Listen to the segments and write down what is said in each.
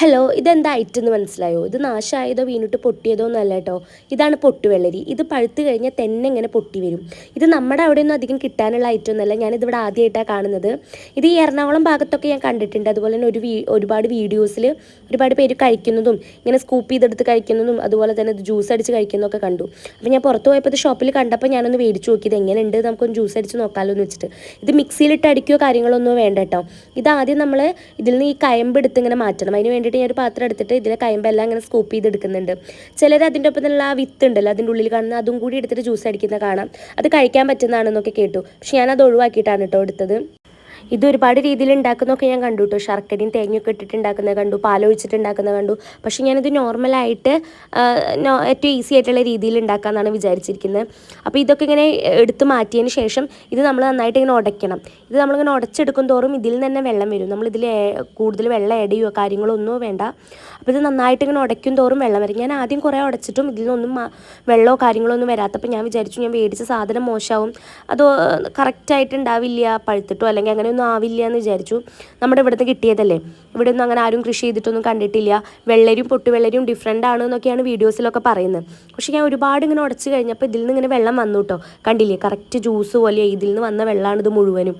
Hello ഇതെന്താ item എന്ന് മനസ്സിലായോ? ഇത് നാശമായതോ വീണിട്ട് പൊട്ടിയതോ എന്നല്ല കേട്ടോ ഇതാണ് പൊട്ടുവെള്ളരി. ഇത് പഴുത്ത് കഴിഞ്ഞാൽ തന്നെ ഇങ്ങനെ പൊട്ടി വരും. ഇത് നമ്മുടെ അവിടെ ഒന്നും അധികം കിട്ടാനുള്ള ഐറ്റം ഒന്നല്ല ഞാനിതിവിടെ ആദ്യമായിട്ടാണ് കാണുന്നത്. ഇത് ഈ എറണാകുളം ഭാഗത്തൊക്കെ ഞാൻ കണ്ടിട്ടുണ്ട്. അതുപോലെ തന്നെ ഒരു ഒരുപാട് വീഡിയോസിൽ ഒരുപാട് പേര് കഴിക്കുന്നതും ഇങ്ങനെ സ്കൂപ്പ് ചെയ്തെടുത്ത് കഴിക്കുന്നതും അതുപോലെ തന്നെ ഇത് ജ്യൂസ് അടിച്ച് കഴിക്കുന്നതൊക്കെ കണ്ടു. അപ്പോൾ ഞാൻ പുറത്ത് പോയപ്പോൾ ഇത് ഷോപ്പിൽ കണ്ടപ്പോൾ ഞാനൊന്ന് മേടിച്ച് നോക്കി. ഇത് എങ്ങനെയുണ്ട്? നമുക്കൊന്ന് ജ്യൂസ് അടിച്ച് നോക്കാമല്ലോ എന്ന് വെച്ചിട്ട്. ഇത് മിക്സിയിലിട്ട് അടിക്കുകയോ കാര്യങ്ങളൊന്നും വേണ്ട കേട്ടോ ഇത് ആദ്യം നമ്മൾ ഇതിൽ നിന്ന് ഈ കയമ്പ് എടുത്ത് ഇങ്ങനെ മാറ്റണം. അതിന് വേണ്ടിയിട്ട് ഞാൻ ഒരു പാത്രം എടുത്തിട്ട് ഇതിലെ കയമ്പെല്ലാം ഇങ്ങനെ സ്കൂപ്പ് ചെയ്ത് എടുക്കുന്നുണ്ട് ചിലർ അതിന്റെ ഒപ്പം തന്നെ ആ വിത്ത് ഉണ്ടല്ലോ അതിന്റെ ഉള്ളിൽ കാണുന്ന അതും കൂടി എടുത്തിട്ട് ജ്യൂസ് അടിക്കുന്ന കാണാം. അത് കഴിക്കാൻ പറ്റുന്നതാണെന്നൊക്കെ കേട്ടു. പക്ഷെ അത് ഒഴിവാക്കിയിട്ടാണ് കേട്ടോ എടുത്തത്. ഇത് ഒരുപാട് രീതിയിൽ ഉണ്ടാക്കുന്നൊക്കെ ഞാൻ കണ്ടു കേട്ടോ ശർക്കരയും തേങ്ങയൊക്കെ ഇട്ടിട്ട് ഉണ്ടാക്കുന്നത് കണ്ടു പാലൊഴിച്ചിട്ടുണ്ടാക്കുന്നത് കണ്ടു. പക്ഷേ ഞാനിത് നോർമലായിട്ട് ഏറ്റവും ഈസി ആയിട്ടുള്ള രീതിയിൽ ഉണ്ടാക്കാമെന്നാണ് വിചാരിച്ചിരിക്കുന്നത് അപ്പോൾ ഇതൊക്കെ ഇങ്ങനെ എടുത്ത് മാറ്റിയതിന് ശേഷം ഇത് നമ്മൾ നന്നായിട്ട് ഇങ്ങനെ ഉടയ്ക്കണം. ഇത് നമ്മളിങ്ങനെ ഉടച്ചെടുക്കും തോറും ഇതിൽ തന്നെ വെള്ളം വരും. നമ്മൾ കൂടുതൽ വെള്ളം ആഡ് ചെയ്യുക കാര്യങ്ങളൊന്നും വേണ്ട. അപ്പോൾ ഇത് നന്നായിട്ട് ഇങ്ങനെ ഉടയ്ക്കും തോറും വെള്ളം വരും. ഞാൻ ആദ്യം കുറേ ഉടച്ചിട്ടും ഇതിൽ നിന്നൊന്നും വെള്ളമോ കാര്യങ്ങളോ ഒന്നും വരാത്തപ്പോൾ ഞാൻ വിചാരിച്ചു ഞാൻ മേടിച്ച സാധനം മോശമാവും. അത് കറക്റ്റായിട്ട് ഉണ്ടാവില്ല പഴുത്തിട്ടോ അല്ലെങ്കിൽ അങ്ങനെയൊന്നും ആവില്ല എന്ന് വിചാരിച്ചു. നമ്മുടെ ഇവിടുന്ന് കിട്ടിയതല്ലേ? ഇവിടെ ഒന്നും അങ്ങനെ ആരും കൃഷി ചെയ്തിട്ടൊന്നും കണ്ടിട്ടില്ല. വെള്ളരിയും പൊട്ടുവെള്ളരിയും ഡിഫറെന്റ് ആണ് എന്നൊക്കെയാണ് വീഡിയോസിലൊക്കെ പറയുന്നത്. പക്ഷേ ഞാൻ ഒരുപാട് ഇങ്ങനെ ഉടച്ച് കഴിഞ്ഞപ്പോൾ ഇതിൽ നിന്ന് ഇങ്ങനെ വെള്ളം വന്നു കേട്ടോ. കണ്ടില്ലേ? കറക്റ്റ് ജ്യൂസ് പോലെയായി. ഇതിൽ നിന്ന് വന്ന വെള്ളമാണ് ഇത് മുഴുവനും.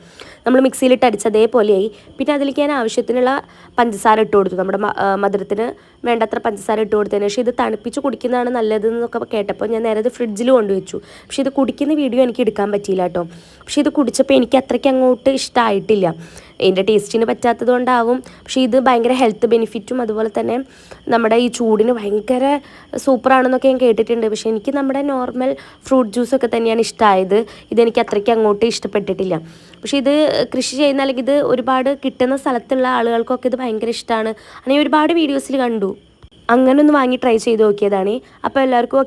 നമ്മൾ മിക്സിയിലിട്ട് അടിച്ച അതേപോലെയായി. പിന്നെ അതിലേക്ക് ഞാൻ ആവശ്യത്തിനുള്ള പഞ്ചസാര ഇട്ട് കൊടുത്തു. നമ്മുടെ മധുരത്തിന് വേണ്ടത്ര പഞ്ചസാര ഇട്ട് കൊടുത്തതിന് പക്ഷേ ഇത് തണുപ്പിച്ച് കുടിക്കുന്നതാണ് നല്ലതെന്നൊക്കെ കേട്ടപ്പോൾ ഞാൻ നേരെ ഫ്രിഡ്ജിൽ കൊണ്ടുവച്ചു. പക്ഷേ ഇത് കുടിക്കുന്ന വീഡിയോ എനിക്ക് എടുക്കാൻ പറ്റിയില്ല കേട്ടോ. പക്ഷേ ഇത് കുടിച്ചപ്പോൾ എനിക്ക് അത്രയ്ക്ക് അങ്ങോട്ട് ഇഷ്ടമായിട്ടില്ല എന്റെ ടേസ്റ്റിന് പറ്റാത്തത് കൊണ്ടാവും പക്ഷേ ഇത് ഭയങ്കര ഹെൽത്ത് ബെനിഫിറ്റും അതുപോലെ തന്നെ നമ്മുടെ ഈ ചൂടിന് ഭയങ്കര സൂപ്പറാണെന്നൊക്കെ ഞാൻ കേട്ടിട്ടുണ്ട്. പക്ഷേ എനിക്ക് നമ്മുടെ നോർമൽ ഫ്രൂട്ട് ജ്യൂസൊക്കെ തന്നെയാണ് ഇഷ്ടമായത് ഇതെനിക്ക് അത്രയ്ക്ക് അങ്ങോട്ട് ഇഷ്ടപ്പെട്ടിട്ടില്ല. പക്ഷേ ഇത് കൃഷി ചെയ്യുന്ന അല്ലെങ്കിൽ ഇത് ഒരുപാട് കിട്ടുന്ന സ്ഥലത്തുള്ള ആളുകൾക്കൊക്കെ ഇത് ഭയങ്കര ഇഷ്ടമാണ് അങ്ങനെ ഒരുപാട് വീഡിയോസിൽ കണ്ടു. അങ്ങനെ ഒന്ന് വാങ്ങി ട്രൈ ചെയ്ത് നോക്കിയതാണ്. അപ്പോൾ എല്ലാവർക്കും